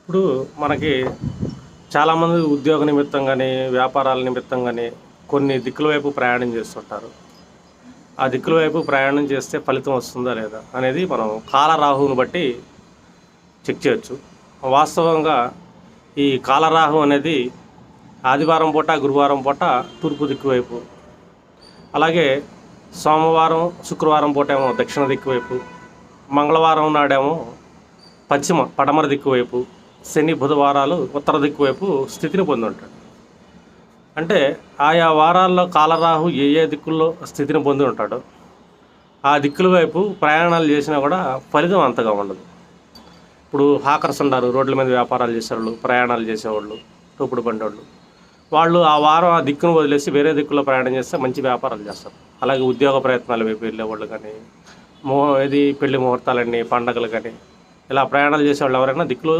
ఇప్పుడు మనకి చాలామంది ఉద్యోగ నిమిత్తం కానీ వ్యాపారాల నిమిత్తం కానీ కొన్ని దిక్కుల వైపు ప్రయాణం చేస్తుంటారు. ఆ దిక్కుల వైపు ప్రయాణం చేస్తే ఫలితం వస్తుందా లేదా అనేది మనం కాలరాహువుని బట్టి చెక్ చేయొచ్చు. వాస్తవంగా ఈ కాలరాహు అనేది ఆదివారం పూట గురువారం పూట తూర్పు దిక్కు వైపు. అలాగే సోమవారం శుక్రవారం పూట ఏమో దక్షిణ దిక్కు వైపు. మంగళవారం నాడేమో పశ్చిమ పడమర దిక్కు వైపు. శని బుధవారాలు ఉత్తర దిక్కు వైపు స్థితిని పొంది ఉంటాడు. అంటే ఆయా వారాల్లో కాలరాహు ఏ ఏ దిక్కుల్లో స్థితిని పొంది ఉంటాడో ఆ దిక్కుల వైపు ప్రయాణాలు చేసినా కూడా ఫలితం అంతగా ఉండదు. ఇప్పుడు హాకర్స్ ఉన్నారు రోడ్ల మీద వ్యాపారాలు చేసేవాళ్ళు ప్రయాణాలు చేసేవాళ్ళు తోపుడు బండి వాళ్ళు వాళ్ళు ఆ వారం ఆ దిక్కును వదిలేసి వేరే దిక్కులో ప్రయాణం చేస్తే మంచి వ్యాపారాలు చేస్తారు. అలాగే ఉద్యోగ ప్రయత్నాలు వైపు వెళ్ళేవాళ్ళు కానీ మో ఇది పెళ్ళి ముహూర్తాలన్నీ పండగలు కానీ ఇలా ప్రయాణాలు చేసేవాళ్ళు ఎవరైనా దిక్కులు